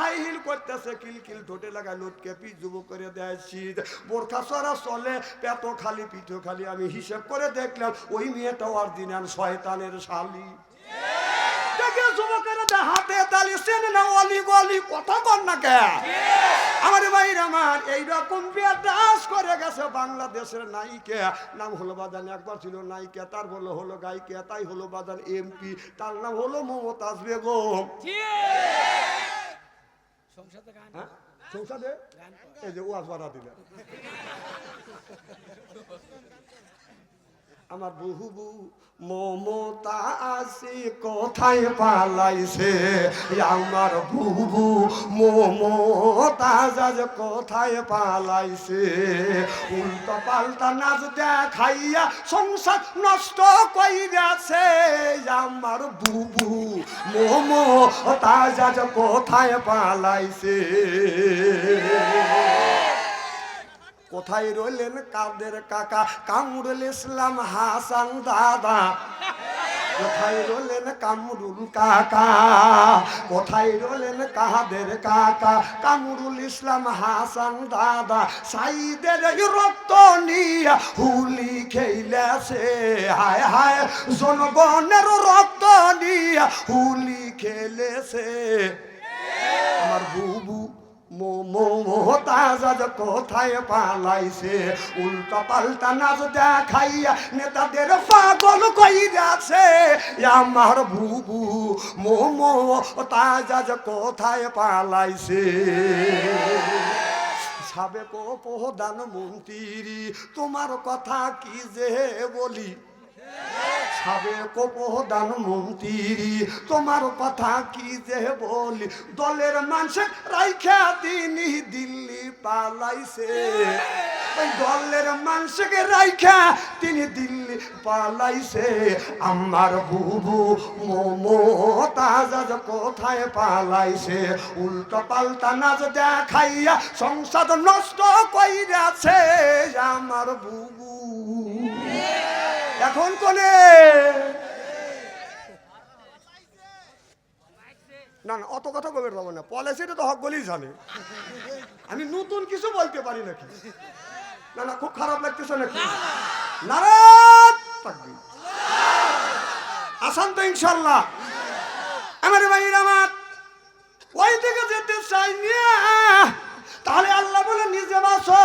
High heel করতেছে কিলকিল কিল ঠোঁটে লাগায় লুটকে পিস যুব করে দেয় শীত। বোরখা চলে পেট খালি, পিঠো খালি। আমি হিসেব করে দেখলাম, ওই মেয়েটাও আর দিন শয়তানের শালি। দেখে যুবকেরা হাতে তালি চেনে না অলি গলি কথা কর না কে? আমার ভাই আমার এইরকম বিয়ে ডান্স করে গেছে বাংলাদেশের নায়িকা। নাম হলো বাজান একবার ছিল নায়িকা তার বলো হলো গায়িকা তাই হলো বাজান এমপি তার নাম হলো মমতাজ বেগম। সংসদে গান হ্যাঁ? সংসদে? এই যে ওয়াজ বাড়া দিলেন। আমার বহু বউ মমতা আসি কোথায় পালাইছে। আমার বুবু মমতা আজ কোথায় পালাইছে। উল্টো পাল্টা নাচ দেখাইয়া সংসার নষ্ট কই কইরাছে। আমার বুবু মোমো তাজ আজ কোথায় পালাইছে। কোথায় রইলেন কাদের কাকা? কামরুল ইসলাম হাসান দাদা। কোথায় রইলেন কামরুল কাকা? কোথায় রইলেন কাদের কাকা? কামরুল ইসলাম হাসান দাদা, সাইদের রক্ত নিয়া হুলি খেলেছে। হায় হায়, জনগণের রক্ত নিয়া হুলি খেলেছে। আমার বুবু মোহতাজ কোথায় পালাইছে? উল্টা পাল্টা নাচ দেখাইয়া নেতাদের পাগল কইরাছে। আমার বুবু মোমো তাজ কোথায় পালাইছে? সাবেক প্রধান মন্ত্রী তোমার কথা কি যে বলি? সাবেক প্রধান মন্ত্রী, তোমার কথা কি যে বলি? দলের মানুষের রাইখা তিনি দিল্লি পালাইছে। ওই দলের মানুষকে রাইখা তিনি দিল্লি পালাইছে। আমার বুবু মোমো তাজ কোথায় পালাইছে? উল্টো পাল্টা নাচ দেখাইয়া সংসদ নষ্ট কইরাছে আমার বুবু। এখন কোনে? না না, অত কথা কবে যাব না। পলিসিটা তো হক বলেই জানে। আমি নতুন কিছু বলতে পারি নাকি? না না, খুব খারাপ লাগতেছে নাকি? নারাজ! আসান তো ইনশাল্লাহ। আমার ভাইয়ের আমার। ওই দিকে যেতে চাই না তাহলে আল্লাহ বলে, নিজে বাঁচো,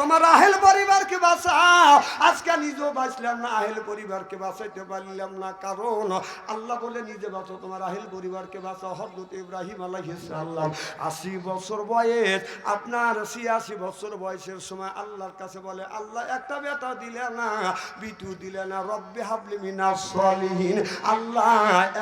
তোমার আহেল পরিবারকে বাঁচাও। আজকে নিজেও বাঁচলাম না, আহেল পরিবারকে বাঁচাইতে পারলাম না, কারণ আল্লাহ বলে, নিজে বাঁচো, তোমার আহেল পরিবারকে বাঁচাও। হরদত ইব্রাহিম আল্লাহ আশি বছর বয়স, আপনার ছিয়াশি বছর বয়সের সময় আল্লাহর কাছে বলে, আল্লাহ একটা বেটা দিলে না, বিটু দিলে না, রব্বে হাবলি মিনা সলিহীন, আল্লাহ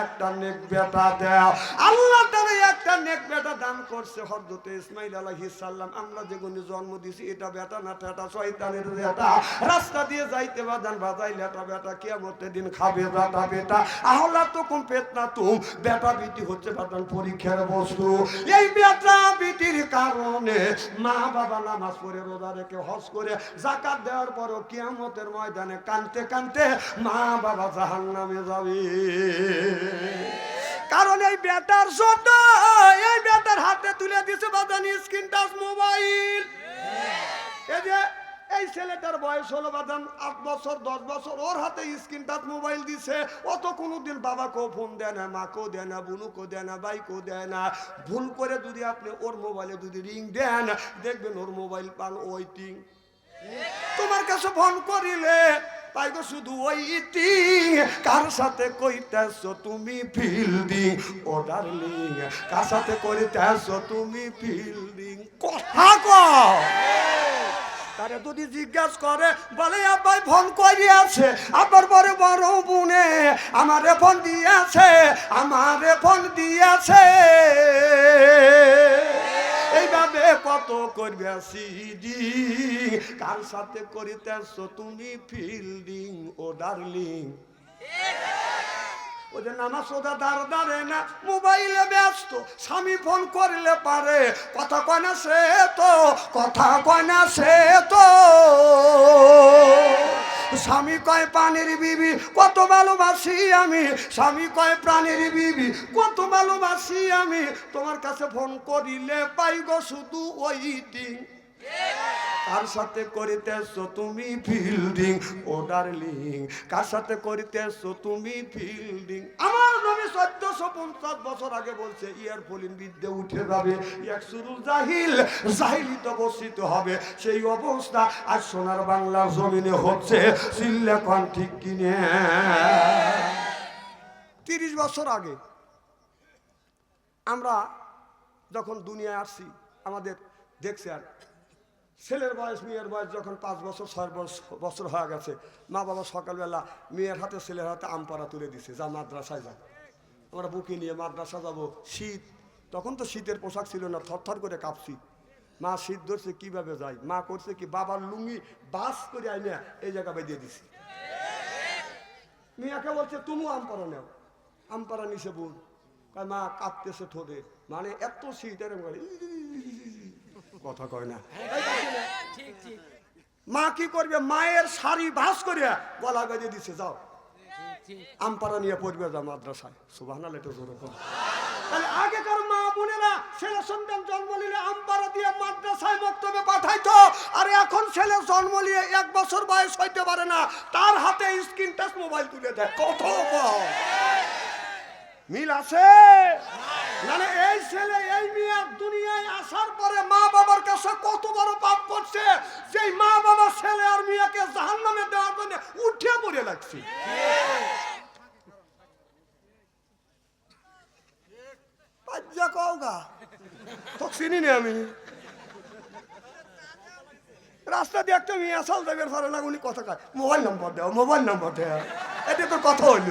একটা নেক বেটা দেও। আল্লাহ তারা একটা নেক বেটা দান করছে হরদতে ইসমাইল আলাইহিস সালাম। আমরা যেগুলো জন্ম দিছি এটা বেটা না টেটা শয়তানের বেটা? রাস্তা দিয়ে যাইতে বাদান বাজাই লেটা বেটা, কিয়ামতের দিন খাবে বেটা বেটা। আহলা তো কম পেট না তুম বেটা বিটি হচ্ছে বাদান পরীক্ষার বস্তু। এই বেটা বিটির কারণে মা বাবা নামাজ পড়ে, রোজা রেখে, হজ করে জাকাত দেওয়ার পরও কিয়ামতের ময়দানে কানতে কানতে মা বাবা জাহান নামে যাবে। কারণ এই বেটার জন্য, এই বেটার হাতে তুলে দিছে বাদানি স্ক্রিন টাচ মোবাইল। এই যে, এই ছেলেটার বয়স হলো বাদান আট বছর, দশ বছর, ওর হাতে স্ক্রিন টাচ মোবাইল দিছে। ও তো কোনোদিন বাবাকেও ফোন দেয় না, মাকেও দেয় না, বুনুকেও দেয় না বাইকেও দেয় না। ভুল করে যদি আপনি ওর মোবাইলে যদি রিং দেন, দেখবেন ওর মোবাইল পান ওইটিং তোমার কাছে ফোন করিলে তাই গো শুধু ওইটিং কার সাথে কইতেছ তুমি ফিল্ডিং? ও ডার্লিং কার সাথে করিতেছ তুমি ফিল্ডিং? কথা কও। তারে যদি জিজ্ঞাসা করে, বলে, আব্বাই, ফোন করি আছে আবার পরে বড় বুনে আমারে ফোন দিয়েছে, আমারে ফোন দিয়েছে। এইভাবে কত করবে সিডি? কার সাথে করিতেছ তুমি ফিল্ডিং ও ডার্লিং যে নানা ওদা দার দাঁড়ে না, মোবাইলে ব্যস্ত, স্বামী ফোন করলে পারে। কথা কয় না সে তো, কথা কয় না সে কয় পানির বিবি, কত ভালোবাসি আমি। স্বামী কয় প্রাণের বিবি, কত ভালোবাসি আমি। তোমার কাছে ফোন করিলে পাই গো শুধু ওইটিং কার সাথে করিতেছো তুমি ফিল্ডিং ও ডার্লিং কার সাথে করিতেছো তুমি ফিল্ডিং আমার নবী চোদ্দশো পঞ্চাশ বছর আগে বলছে, ইয়ার ফলিন বিদ্যে উঠে যাবে, এক শুরু জাহিল, জাহিলিত বসিত হবে। সেই অবস্থা আজ সোনার বাংলার জমিনে হচ্ছে সিল্লেখন ঠিক কিনে। তিরিশ বছর আগে আমরা যখন দুনিয়ায় আসছি, আমাদের দেখছে আর ছেলের বয়স মেয়ের বয়স যখন পাঁচ বছর ছয় বছর বছর হয়ে গেছে মা বাবা সকালবেলা মেয়ের হাতে ছেলের হাতে আম পাড়া তুলে দিছে যা মাদ্রাসায় যা আমরা বুকে নিয়ে মাদ্রাসা যাব শীত তখন তো শীতের পোশাক ছিল না থরথর করে কাঁপছি মা শীত ধরছে কীভাবে যায় মা করছে কি বাবার লুঙ্গি বাস করে আইনা এই জায়গা বেঁধে দিছি মিয়াকে বলছে তুমি আম পাড়া নেও আম পাড়া নিচে বোন মা কাঁপতেছে ঠোঁটে মানে এত শীত এরকম কথা কয় না মা কি করবে? মায়ের শাড়ি ভাস করে গলা বেঁধে দিছে যাও। ঠিক আমপাড়া নিয়ে পড়বে যা মাদ্রাসায়। সুবাহানা লেটে জোরে তাহলে আগেকার মা বোনেরা ছেলে সন্তান জন্ম নিলে আমপাড়া দিয়ে মাদ্রাসায় বক্তব্যে পাঠাইতো আর এখন ছেলে জন্ম নিয়ে এক বছর বয়স হইতে পারে না তার হাতে স্ক্রিন টাচ মোবাইল তুলে দেয়। কত মিল আছে? মানে এই ছেলে, এই মেয়ে দুনিয়ায় আসার পরে মা বাবার কাছে কত বড় পাপ করছে সেই মা বাবা ছেলে আর মেয়েকে জাহান নামে দেওয়ার জন্য উঠে পড়ে লাগছে। নি আমি। রাস্তা দিয়ে একটা মেয়ে আসাল দেবের কথা মোবাইল নম্বর দেও, মোবাইল নম্বর দেও। এটা তো কথা হইল।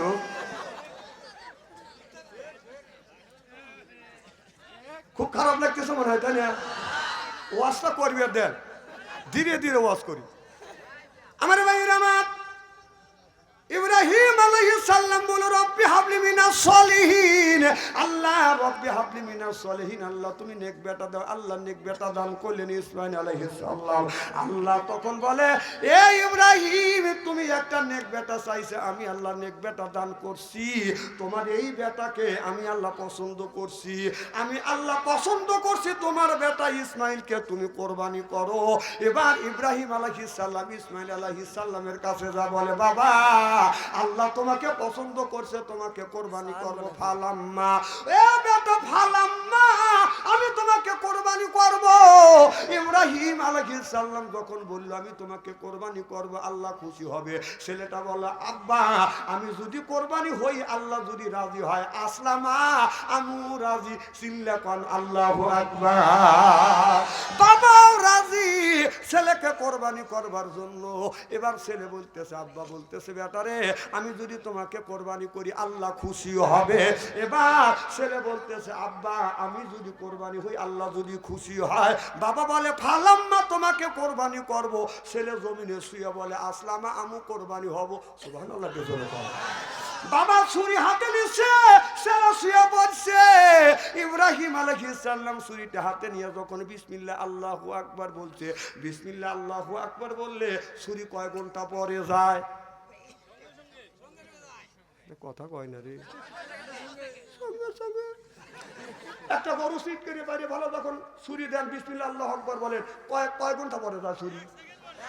খুব খারাপ লাগতেছে সময় হয়, তাই না? ওয়াজটা করবি আর দেন ধীরে ধীরে ওয়াশ করি। আমার ভাইয়ের আমার ইব্রাহিম আলাইহিস সালাম রব্বি হাবলি মিনাস সলিহিন। আল্লাহ, রব্বি হাবলি মিনাস সলিহিন। আল্লাহ, তুমি নেক বেটা দাও। আল্লাহ নেক বেটা দান করলেন ইসমাইল আলাইহিস আল্লাহ তখন বলে, এ ইব্রাহিম, তুমি একটা নেক বেটা চাইছে। আমি আল্লাহ নেক বেটা দান করছি। তোমার এই বেটাকে আমি আল্লাহ পছন্দ করছি। আমি আল্লাহ পছন্দ করছি, তোমার বেটা ইসমাইলকে তুমি কোরবানি করো। এবার ইব্রাহিম আলাইহিস ইসমাইল আলাইহিস কাছে যা বলে, বাবা আল্লাহ তোমাকে পছন্দ করছে তোমাকে কোরবানি করব ফালাম্মা। এ বেটা ফালাম্মা আমি তোমাকে কোরবানি করব। ইব্রাহিম আলাইহিস সালাম যখন বলল আমি তোমাকে কোরবানি করব আল্লাহ খুশি হবে। ছেলেটা বলল আব্বা আমি যদি কোরবানি হই আল্লাহ যদি রাজি হয়। আসলামা আমু রাজি। সিল্লাকন আল্লাহ আকবার। বাবাও রাজি। ছেলেকে কোরবানি করবার জন্য। এবার ছেলে বলতেছে, আব্বা বলতেছে, বেটারে, আমি যদি তোমাকে কোরবানি করি, আল্লাহ খুশি হবে। এবার ছেলে বলতেছে, আব্বা, আমি যদি কোরবানি হই, আল্লাহ যদি খুশি হয়। বাবা বলে, ফালাম্মা, তোমাকে কোরবানি করব। ছেলে জমিনে শুয়ে বলে, আসলামা, আমু কোরবানি হব। সুবহানাল্লাহ কে জোরে কর। বাবা ছুরি হাতে নিচ্ছে ছেলে শুয়ে পড়ছে। ইব্রাহিম আলাইহিস সালাম ছুরিটা হাতে নিয়ে যখন বিসমিল্লাহ আল্লাহু আকবার বলছে, বিসমিল্লাহ আল্লাহু আকবার বললে ছুরি কয় ঘণ্টা পরে যায়? কথা কয় না রে। সঙ্গে সঙ্গে। একটা বড় সিট করে বাইরে ভালো যখন ছুরি দেন, বিসমিল্লাহ আল্লাহ আকবার বলেন, কয় কয় ঘণ্টা পরে যায় ছুরি?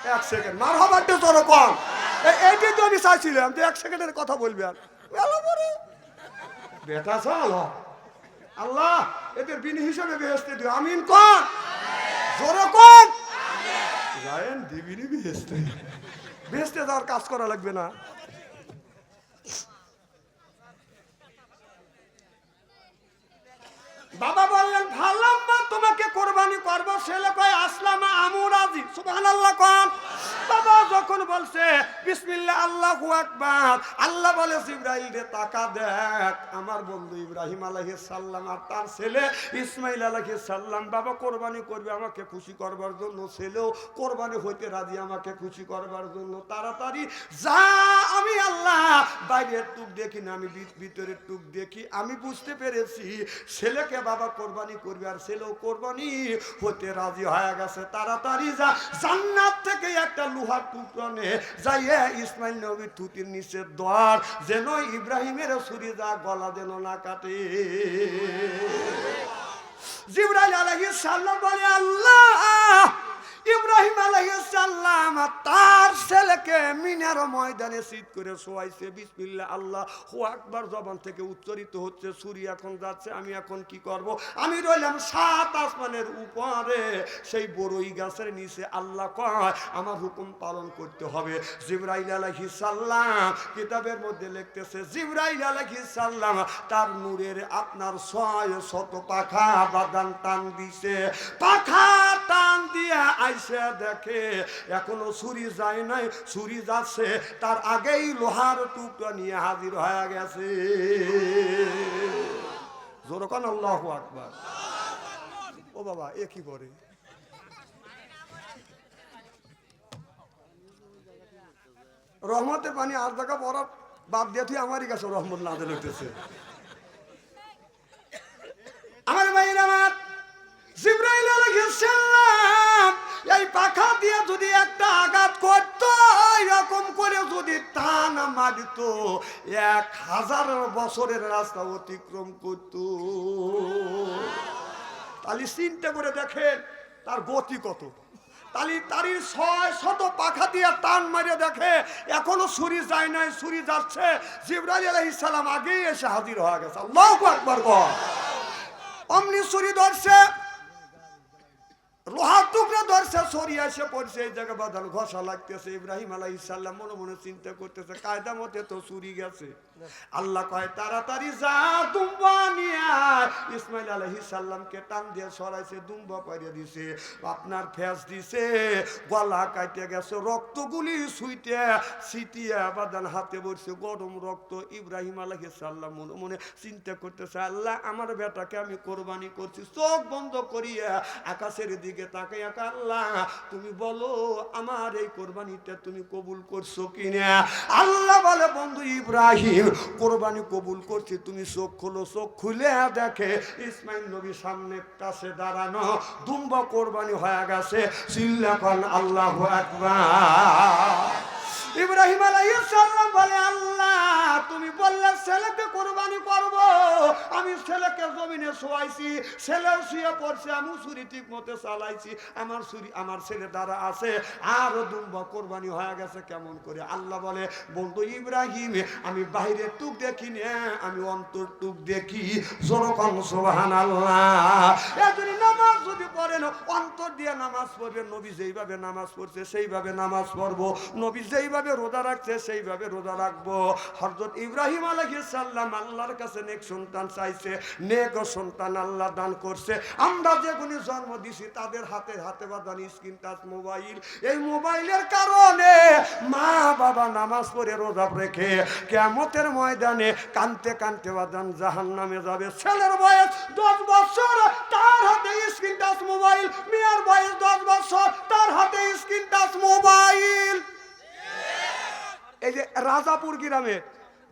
এক সেকেন্ড। মার হবার তোর কম এ- এইটাই তো আমি চাইছিলাম যে এক সেকেন্ডের কথা বলবে আর। বেটা চাল আল্লাহ এদের বিনি হিসেবে বেহেস্তে দিও। আমিন কর। জোরে কন গায়েন দিবিনি বেহেস্তে বেহেস্তে যাওয়ার কাজ করা লাগবে না। বাবা বললেন, ভাল্লাম তোমাকে কোরবানি করব। ছেলে কয়, আসলামা আমু রাজি। সুবহানাল্লাহ কন। বাবা যখন বলছে, বিসমিল্লাহ, আল্লাহু আকবার। আল্লাহ বলে ইব্রাহিম রে, তাকা দেখ। আমার বন্ধু ইব্রাহিম আর তার ছেলে ইসমাইল বাবা কোরবানি করবে আমাকে খুশি করবার জন্য। ছেলেও কোরবানি হইতে রাজি, আমাকে খুশি করবার জন্য। তাড়াতাড়ি যা, আমি আল্লাহ বাইরের টুক দেখি না, আমি ভিত- ভিতরের টুক দেখি। আমি বুঝতে পেরেছি, ছেলেকে বাবা কোরবানি করবে, আর ছেলেও কোরবানি হতে রাজি হয়ে গেছে। তাড়াতাড়ি যা, জান্নাত থেকে একটা লোহার টুকরো নে, যাইয়ে ইসমাইল নবী থুতির নিচে দর, যেন ইব্রাহিমের ছুরি যা গলা যেন না কাটে। জিবরাইল আলাইহিস সালাম বলে, আল্লাহ! ইব্রাহিম আলাইহিস সালাম তার ছেলেকে মিনার ময়দানে শীত করে শোয়াইছে, বিসমিল্লাহ, আল্লাহ, হু আকবার জবান থেকে উচ্চারিত হচ্ছে, সূর্য এখন যাচ্ছে, আমি এখন কি করব? আমি রইলাম সাত আসমানের উপরে, সেই বড়ই গাছের নিচে আল্লাহ কয়, আমার হুকুম পালন করতে হবে। জিবরাইল আলাইহিস সালাম কিতাবের মধ্যে লিখতেছে, জিবরাইল আলাইহিস সালাম তার নূরের আপনার ছয় শত পাখা বাদান টান দিছে। পাখা টান দিয়া আইসে দেখে, এখনও ছুরি যায় নাই, ছুরি যাচ্ছে, তার আগেই লোহার নিয়ে হাজির হয়ে গেছে। আল্লাহ ও বাবা, এ কি করে? রহমতের পানি আর জায়গা পড়া বাদ দিয়ে তুই আমারই কাছে রহমত না উঠেছে আমার ভাইয়ের আমার জিব্রাইল আলাইহিস সালাম, এই পাখা দিয়ে যদি একটা আঘাত করত, এরকম করে যদি টান মারিত, এক হাজার বছরের রাস্তা অতিক্রম করত। তাহলে চিন্তা করে দেখেন, তার গতি কত। তালি তারি ছয় শত পাখা দিয়ে টান মারিয়ে দেখে, এখনও ছুরি যায় নাই, ছুরি যাচ্ছে। জিব্রাইল আলাইহিস সালাম আগেই এসে হাজির হয়ে গেছে। অমনি ছুরি ধরছে লোহার টুকরা ধরছে, সরিয়ে এসে পড়ছে, এই জায়গা বাদাল ঘষা লাগতেছে। ইব্রাহিম আলাই ইসাল্লাম মনে মনে চিন্তা করতেছে, কায়দা মতে তো চুরি গেছে। আল্লাহ কয়, তাড়াতাড়ি যা, দুম্বা নিয়ে ইসমাইল আলহি সাল্লামকে টান দিয়ে সরাইছে, দুম্বা পাইয়ে দিছে। আপনার ফেস দিছে, গলা কাটে গেছে, রক্তগুলি সুইটে সিটিয়ে বাদান হাতে বসছে, গরম রক্ত। ইব্রাহিম আলহি সাল্লাম মনে মনে চিন্তা করতেছে, আল্লাহ, আমার বেটাকে আমি কোরবানি করছি, চোখ বন্ধ করিয়া আকাশের দিকে তাকাইয়া আল্লাহ তুমি বলো, আমার এই কোরবানিটা তুমি কবুল করছ কিনা? আল্লাহ বলে, বন্ধু ইব্রাহিম, কোরবানি কবুল করছি, তুমি চোখ খোলো, চোখ খুলে দেখে, ইসমাইল নবী সামনে কাছে দাঁড়ানো, দুম্বা কোরবানি হয়ে গেছে চিল্লাখন আল্লাহ আকবার। ইব্রাহিম আলাইসাল্লাম বলে, আল্লাহ তুমি বললে, ছেলেকে কোরবানি করব। আমি ছেলেকে জমিনে শোয়াইছি, ছেলেও শুয়ে পড়ছে আমি ছুরি ঠিক মতো চালাইছি। আমার ছুরি, আমার ছেলে দ্বারা আছে, আর দুম্বা কোরবানি হয়ে গেছে কেমন করে? আল্লাহ বলে, বন্ধু ইব্রাহিম, আমি বাইরে টুক দেখি না, আমি অন্তর টুক দেখি জনকম সোহান আল্লাহ এজন্য নামাজ যদি পড়েন অন্তর দিয়ে নামাজ পড়বে, নবী যেইভাবে নামাজ পড়ছে, সেইভাবে নামাজ পড়ব। নবী যেইভাবে রোজা রাখছে, সেইভাবে রোজা রাখব। হরজত ইব্রাহিম আলাইহিস সালাম আল্লাহর কাছে নেক সন্তান চাইছে, নেক সন্তান আল্লাহ দান করছে। আমরা যেগুলি জন্ম দিছি তাদের হাতে হাতে বাদান স্ক্রিন টাচ মোবাইল এই মোবাইলের কারণে মা বাবা নামাজ পড়ে রোজা রেখে কেমতের ময়দানে কানতে কানতে বাদান জাহান নামে যাবে। ছেলের বয়স দশ বছর, তার হাতে স্ক্রিন টাচ মোবাইল মেয়ের বয়স দশ বছর, তার হাতে স্ক্রিন টাচ মোবাইল এই যে রাজাপুর গ্রামে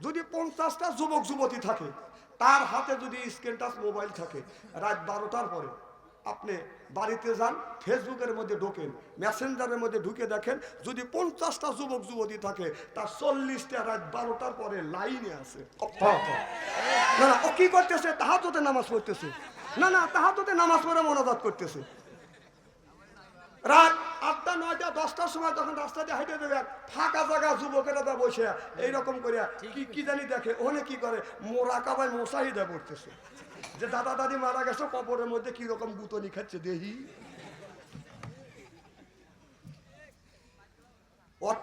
যদি পঞ্চাশটা যুবক যুবতী থাকে, তার হাতে যদি স্ক্রিন টাচ মোবাইল থাকে, রাত বারোটার পরে আপনি বাড়িতে যান, ফেসবুকের মধ্যে ঢোকেন মেসেঞ্জারের মধ্যে ঢুকে দেখেন, যদি পঞ্চাশটা যুবক যুবতী থাকে, তার চল্লিশটা রাত বারোটার পরে লাইনে আছে। না না, ও কি করতেছে? তাহাততে নামাজ পড়তেছে। না না তাহাততে নামাজ পড়ে মনোজাত করতেছে। রাত আটটা নয়টা দশটার সময় তখন রাস্তা দিয়ে হাইটে দেবে ফাঁকা জায়গা যুবকেরা দা বসে এইরকম করিয়া কি কি জানি দেখে ওখানে কি করে? মোরা কাবায় মশাহিদা পড়তেছে। যে দাদা দাদি মারা গেছে কবরের মধ্যে কীরকম গুতনি খাচ্ছে দেহি।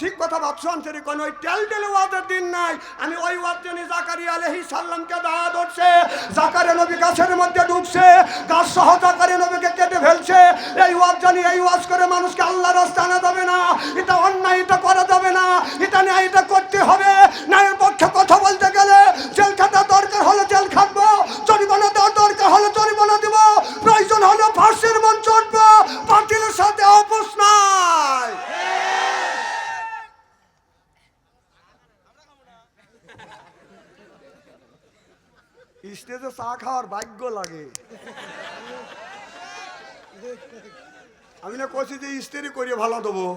ঠিক কথা ভাবছ? আনসারি কোন ওই টেল টেলে ওয়াদের দিন নাই, আমি ওই ওয়াদ জানি জাকারি আলহি সাল্লামকে দাওয়া ধরছে জাকারে নবী গাছের মধ্যে ঢুকছে গাছ সহ জাকারে নবীকে কেটে ফেলছে, এই ওয়াজ জানি, এই ওয়াজ করে মানুষকে আল্লাহ রাস্তা আনা যাবে না, এটা অন্যায়, এটা করা যাবে না, এটা ন্যায়, এটা করতে হবে। ন্যায়ের পক্ষে কথা বলতে গেলে জেল খাটা দরকার হলে জেল খাটবো, জরিমানা দেওয়ার দরকার হলে জরিমানা দিব, প্রয়োজন হলে ফাঁসির মন চড়বো পার্টির সাথে অপোষ নাই স্টেজে চা খাওয়ার ভাগ্য লাগে। আমি না কইছি যে স্ত্রি করিয়ে ভালো দেবো।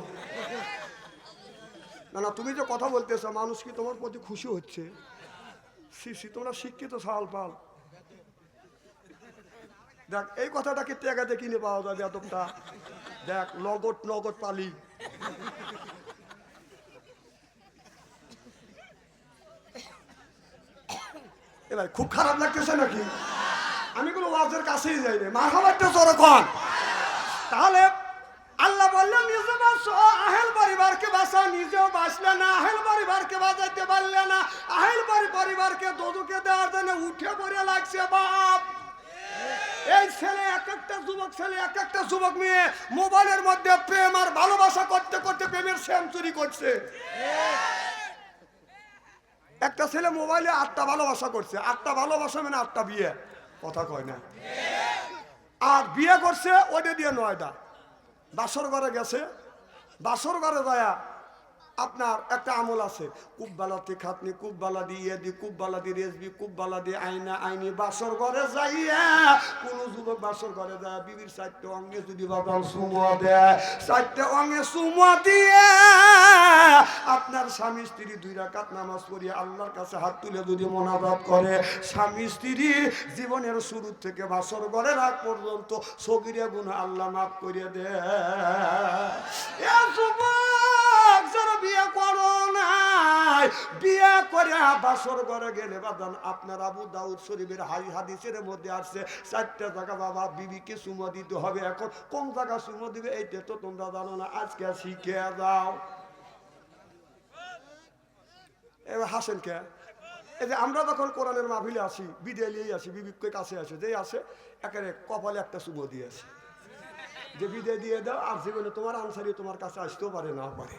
না না, তুমি যে কথা বলতেছ, মানুষ কি তোমার প্রতি খুশি হচ্ছে? সি তোমরা শিক্ষিত সাল পাল। দেখ, এই কথাটা কি টেকাতে কিনে পাওয়া যাবে এতটা? দেখ, নগদ নগদ পালি। এবার খুব খারাপ লাগতেছে নাকি? আমি কোনো ওয়াজের কাছেই যাই না মা খাবারটা ওরকম তাহলে আল্লাহ বললেন, নিজে বাঁচো, আহেল পরিবারকে বাঁচাও। নিজেও বাঁচলে না, আহেল পরিবারকে বাঁচাইতে পারলে না। আহেল পরি- পরিবারকে দদুকে দেওয়ার জন্য উঠে পড়ে লাগছে বাপ। এই ছেলে, এক একটা যুবক ছেলে, এক একটা যুবক মেয়ে মোবাইলের মধ্যে প্রেম আর ভালোবাসা করতে করতে প্রেমের সেঞ্চুরি করছে। একটা ছেলে মোবাইলে আটটা ভালোবাসা করছে। আটটা ভালোবাসা মানে আটটা বিয়ে। কথা কয় না। আর বিয়ে করছে ওইটা দিয়ে নয়টা। বাসর ঘরে গেছে। বাসর ঘরে যায়া আপনার একটা আমল আছে, কুব্বালাতে খাতনি কুব্বালা দিয়ে দি কুব্বালা দিয়ে রেসবি কুব্বালা দি আইনা, আইনি বাসর ঘরে যাইয়া, কোন যুবক বাসর ঘরে যায়, বিবির চারটে অঙ্গে যদি বাদাম সুমো দেয়, চারটে অঙ্গে সুমো দিয়ে আপনার স্বামী স্ত্রী দুই রাকাত নামাজ পড়িয়ে আল্লাহর কাছে হাত তুলে যদি মোনাজাত করে, স্বামী স্ত্রী জীবনের শুরু থেকে বাসর ঘরে রাগ পর্যন্ত সগিরে গুণ আল্লাহ মাফ করে দে করে আপনার দাউদ হাই মধ্যে আসছে জায়গা বাবা, বিবিকে সুমো দিতে হবে। এখন কোন জায়গা সুমো দিবে, এইটা তো জানো না। আজকে শিখে এবার এই যে আমরা যখন কোরআনের মাহফিলে আসি, বিদায় নিয়েই আসি, বিবিকে কাছে আসে, যেই আসে একেবারে কপালে একটা সুমো দিয়ে যে বিদায় দিয়ে দাও, আর জীবনে তোমার আনসারি তোমার কাছে আসতেও পারে না পারে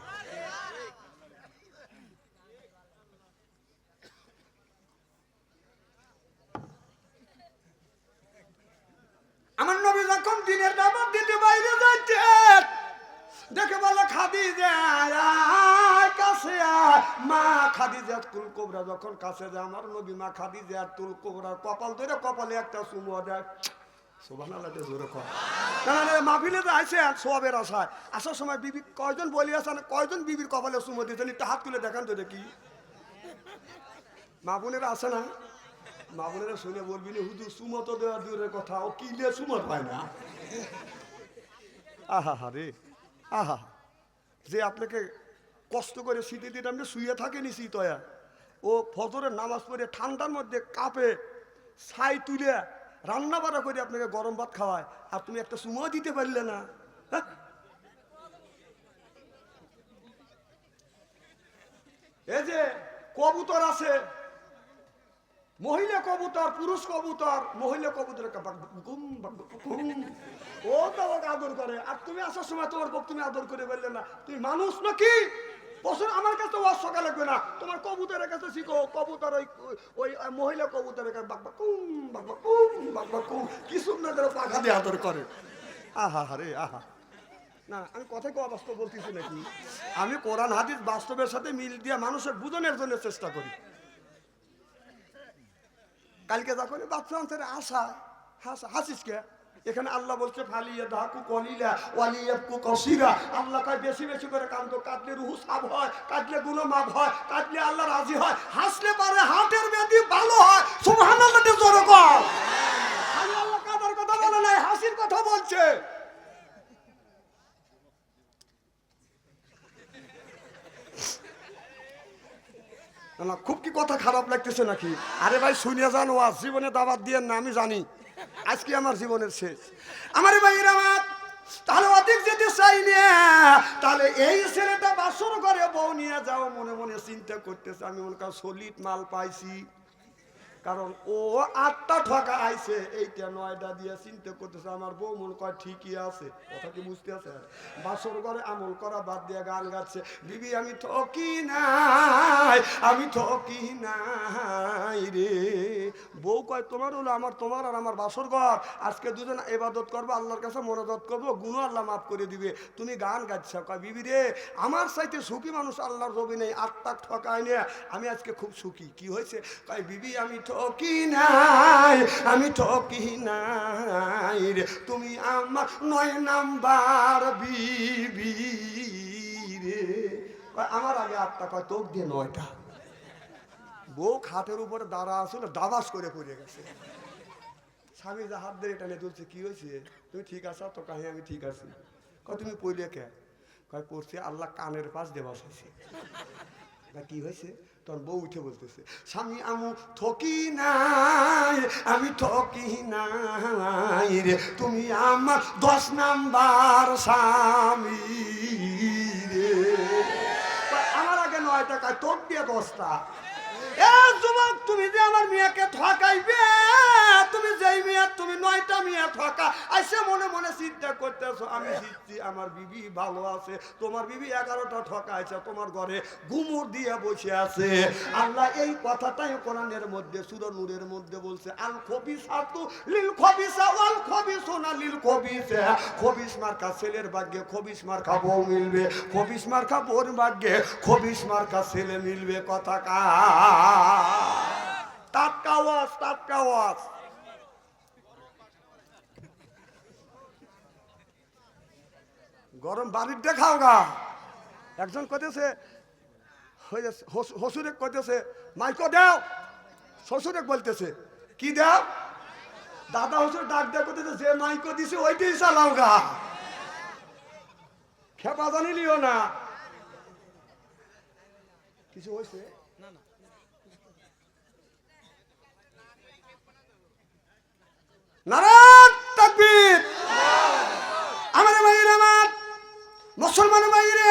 আমার নবী যখন দিনের দাবার দিতে বাইরে যাচ্ছে দেখে বলে খাদি মা যখন কাছে আমার মা কপাল কপালে একটা সময় বিবি, কয়জন বলি আছেন কয়জন বিবির কপালে সুমো দিতেন একটু হাত তুলে দেখান তো দেখি। মা বোনেরা আসে না? মা বোনেরা শুনে বলবি হুদু সুমো তো দেওয়া দূরের কথা। ও কিলে সুমত পায় না? আহা হা রে আহা যে আপনাকে কষ্ট করে শীতে দিন আপনি শুয়ে থাকেনি শীতয়া ও ফজরের নামাজ পড়ে ঠান্ডার মধ্যে কাপে ছাই তুলে রান্না বাড়া করে আপনাকে গরম ভাত খাওয়ায়। আর তুমি একটা সুমো দিতে পারলে না। হ্যাঁ? এই যে কবুতর আছে মহিলা কবুতর, পুরুষ কবুতর, মহিলা কবুতর ও তোমাকে আদর করে। আর তুমি আসার সময় তোমার বক তুমি আদর করে বললে না, তুমি মানুষ নাকি? বছর আমার কাছে ওয়াজ সকালে লাগবে না। তোমার কবুতরের কাছে শিখো, কবুতর ওই ওই মহিলা কবুতরের কাছে বাকবা কুম বাকবা কুম বাকবা কুম কি সুন্দর করে পাখা দিয়ে আদর করে। আহা হারে আহা। না, আমি কথাই কোয়া বাস্তব বলতেছি নাকি? আমি কোরআন, হাদিস বাস্তবের সাথে মিল দিয়ে মানুষের বুঝনের জন্য চেষ্টা করি। কালকে যখন বাচ্চা অন্তরে আসা হাসা হাসিস কে এখানে আল্লাহ বলছে ফালিয়া দাকু কলিলা ওয়ালিয়াকু কসিরা। আল্লাহ কয়, বেশি বেশি করে কান্দো কাঁদলে রুহু সাব হয়, কাঁদলে গুলো মাপ হয়, কাঁদলে আল্লাহ রাজি হয়। হাসলে পারে হাটের ব্যাধি ভালো হয়। সুবহানাল্লাহ জোরে খালি আল্লাহ, কাদার কথা বলে নাই, হাসির কথা বলছে। না, খুব কি কথা খারাপ লাগতেছে নাকি? আরে ভাই শুনিয়া যান ওয়া জীবনে দাবাত দিয়ে না আমি জানি। আজকে আমার জীবনের শেষ। আমার ভাই রামাত তাহলে অধিক যেতে চাই না তাহলে এই ছেলেটা বাসর করে বউ নিয়ে যাও মনে মনে চিন্তা করতেছে আমি কর সলিড মাল পাইছি। কারণ ও আটটা ঠকা আইছে, এইটা নয়টা দিয়ে চিন্তা করতেছে, আমার বউ মন কয় ঠিকই আছে, কথা কি বুঝতে আছে? বাসর ঘরে আমল করা বাদ দিয়ে গান গাচ্ছে, বিবি, আমি ঠকি নাই, আমি ঠকি নাই রে। বউ কয়, তোমার হলো আমার, তোমার আর আমার বাসর ঘর। আজকে দুজন এবাদত করব, আল্লাহর কাছে মনোদত করব গুণ আল্লাহ মাফ করে দিবে। তুমি গান গাচ্ছ? কয়, বিবি রে, আমার সাইতে সুখী মানুষ আল্লাহর রবি নেই আত্মাক ঠকায় নিয়ে, আমি আজকে খুব সুখী। কি হয়েছে? কয়, বিবি, আমি ঠকি নাই আমি ঠকি নাই তুমি আমার নয় নাম্বার বিবি রে। আমার আগে আটটা কয় তোক দিয়ে নয়টা। বউ খাটের উপরে দাঁড়া আসলে দাবাস করে পড়ে গেছে। স্বামী যা হাত ধরে টানে তুলছে কি হয়েছে? তুমি ঠিক আছো? তো কাহি আমি ঠিক আছি। কয় তুমি পড়লে কে? কয় পড়ছে আল্লাহ কানের পাশ বসাইছে। কয়, কি হয়েছে? তখন বউ উঠে বলতেছে, স্বামী, আমু ঠকি নাই, আমি ঠকি নাই রে। তুমি আমার দশ নাম্বার স্বামী রে। আমার আগে নয় টাকায় তোর দিয়ে দশটা যুবক, তুমি যে আমার মেয়েকে ঠকাইবে? তুমি যেই মেয়ে, তুমি নয়টা মেয়ে ঠকা। আইসে মনে মনে চিন্তা করতেছো, আমি জিতছি, আমার বিবি ভালো আছে, তোমার বিবি এগারোটা ঠকাইছে, তোমার ঘরে গুমুর দিয়ে বসে আছে। আল্লাহ এই কথাটাই কোরআনের মধ্যে, সুর নূরের মধ্যে বলছে, আল খবিস আতু লিল খবিসা, ওয়াল খবিসুনা লিল খবিসা। খবিস মার্কা ছেলের ভাগ্যে, খবিস মার্কা বউ মিলবে। খবিস মার্কা বোর ভাগ্যে, খবিস মার্কা ছেলে মিলবে। কথা কা টাটকা ওয়াজ টাটকা ওয়াজ গরম বাড়ির দেখাও গা। একজন কইতেছে হসুরে কইতেছে, মাইকো দাও। শ্বশুরে বলতেছে, কি দাও? দাদা হসুর ডাক দেয়া করতেছে যে মাইকো দিছে, ওইটাই চালাও গা। খেপা জানিলিও না। কিছু হয়েছে নারায়ণ তাকবীর। আমার ভাইয়ের আমার মুসলমান ভাইরে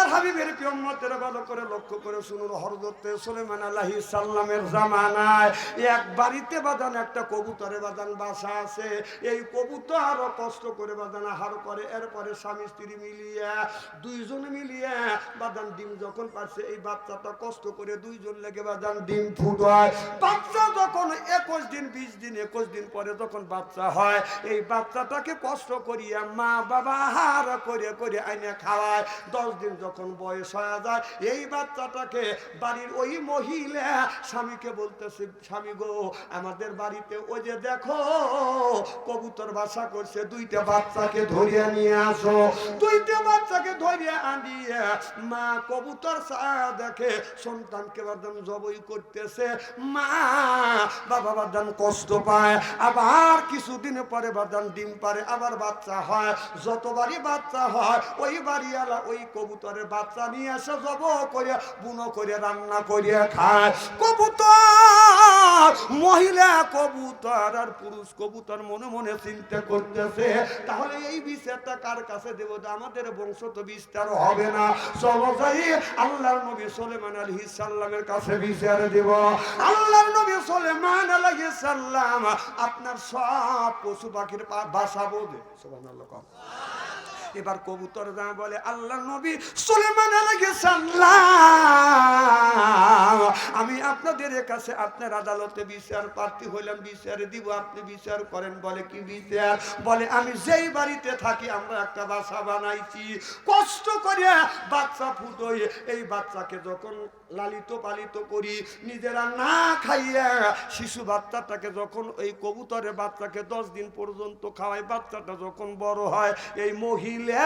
আল্লাহর হাবিবের প্রিয়মতের ভালো করে লক্ষ্য করে শুনুন হরদত্তে সুলেমান আলাহি সাল্লামের জামানায় এক বাড়িতে বাদান একটা কবুতরে বাদান বাসা আছে। এই কবুতর কষ্ট করে বাদান আহার করে, এরপরে স্বামী স্ত্রী মিলিয়ে, দুইজন মিলিয়ে বাদান ডিম যখন পারছে, এই বাচ্চাটা কষ্ট করে দুইজন লেগে বাদান ডিম ফুটায়। বাচ্চা যখন একুশ দিন, বিশ দিন, একুশ দিন পরে যখন বাচ্চা হয়, এই বাচ্চাটাকে কষ্ট করিয়া মা বাবা আহার করে করে আইনে খাওয়ায়। দশ দিন যখন বয়স হয়ে যায়, এই বাচ্চাটাকে বাড়ির ওই মহিলা স্বামীকে বলতেছে, স্বামী গো, আমাদের বাড়িতে ওই যে দেখো, কবুতর বাসা করছে, দুইটা বাচ্চাকে ধরিয়া নিয়ে আসো। দুইটা বাচ্চাকে ধরিয়া আনিয়ে মা কবুতর ছায়া দেখে সন্তানকে বাদাম জবই করতেছে। মা বাবা বাদাম কষ্ট পায়, আবার কিছুদিন পরে বাদাম ডিম পারে, আবার বাচ্চা হয়। যতবারই বাচ্চা হয়, ওই বাড়িওয়ালা ওই কবুতরের বাচ্চা নিয়ে এসে জব করে, বুনো করে, রান্না করে খায়। কবুতর, মহিলা কবুতর আর পুরুষ কবুতর মনে মনে চিন্তা করতেছে, তাহলে এই বিচারটা কার কাছে দেবো? আমাদের বংশ তো বিস্তার হবে না। চলো যাই, আল্লাহর নবী সোলেমান আলহি সাল্লামের কাছে বিচার দেব। আল্লাহর নবী সোলেমান আলহি সাল্লাম আপনার সব পশু পাখির বাসা বোঝে সুবহানাল্লাহ, কম। এবার কবুতর যা বলে, আল্লাহ নবী সুলেমান আমি আপনাদের কাছে আপনার আদালতে বিচার প্রার্থী হইলাম, বিচার দিব, আপনি বিচার করেন। বলে, কি বিচার? বলে, আমি যেই বাড়িতে থাকি, আমরা একটা বাসা বানাইছি। কষ্ট করিয়া বাচ্চা ফুটোই এই বাচ্চাকে যখন লালিত পালিত করি, নিজেরা না খাইয়া শিশু বাচ্চাটাকে যখন এই কবুতরের বাচ্চাকে দশ দিন পর্যন্ত খাওয়াই বাচ্চাটা যখন বড় হয়, এই মহিলা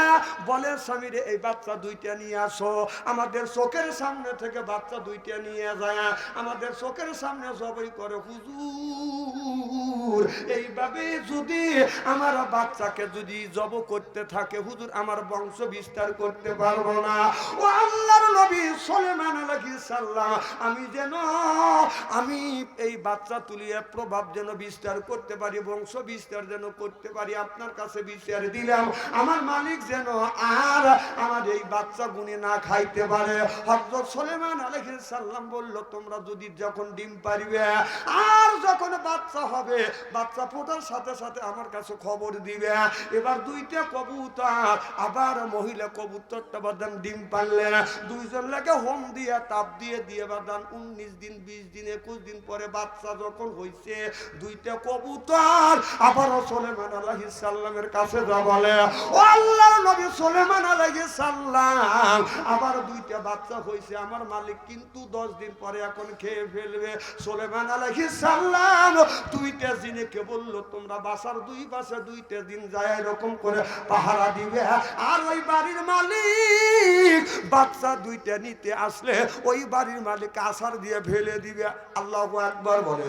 বলে, স্বামীরে, এই বাচ্চা দুইটা নিয়ে আসো। আমাদের চোখের সামনে থেকে বাচ্চা দুইটা নিয়ে যায়। আমাদের চোখের সামনে সবাই করে, হুজুর হুজুর, এইভাবে যদি আমার বাচ্চাকে যদি জব করতে থাকে, হুজুর, আমার বংশ বিস্তার করতে পারব না। ও আল্লাহর নবী সলেমান আলাইহিস সালাম, আমি যেন, আমি এই বাচ্চা তুলিয়ে প্রভাব যেন বিস্তার করতে পারি, বংশ বিস্তার যেন করতে পারি, আপনার কাছে বিচার দিলাম। আমার মালিক যেন আর আমার এই বাচ্চা গুনে না খাইতে পারে। হযরত সুলেমান আলাইহিস সালাম বলল, তোমরা যদি যখন ডিম পারিবে, আর যখন বাচ্চা হবে বাচ্চা ফোটার সাথে সাথে আমার কাছে খবর দিবে। এবার দুইটা কবুতর, আবার মহিলা কবুতরটা বাদান ডিম পারলেন দুইজন লাগে হোম দিয়ে, তাপ দিয়ে দিয়ে বাদান উনিশ দিন, বিশ দিন, একুশ দিন পরে বাচ্চা যখন হইছে, দুইটা কবুতর আবারও সোলেমান আলাইহিস সাল্লামের কাছে যা বলে, ও আল্লাহর নবী সোলেমান সাল্লাম আবার দুইটা বাচ্চা হইছে, আমার মালিক কিন্তু দশ দিন পরে এখন খেয়ে ফেলবে। সোলেমান আলাইহিস সাল্লাম দুইটা দিনে কে বলল, তোমরা বাসার দুই পাশে দুইটা দিন যায় এরকম করে পাহারা দিবে আর ওই বাড়ির মালিক বাচ্চা দুইটা নিতে আসলে ওই বাড়ির মালিক আসার দিয়ে ফেলে দিবে। আল্লাহ একবার বলে।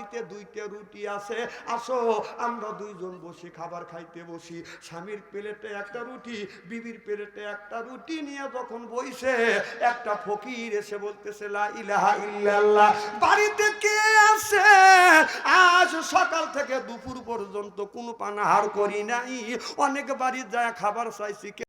বাড়িতে দুইটা রুটি আছে, আসো, আমরা দুইজন বসে খাবার খাইতে বসি। স্বামীর প্লেটে একটা রুটি, বিবির প্লেটে একটা রুটি নিয়ে যখন বইছে, একটা ফকির এসে বলতেছে বাড়িতে কে আছে? আজ সকাল থেকে দুপুর পর্যন্ত কোনো পানাহার করি নাই। অনেক বাড়ি যায়, খাবার চাইছি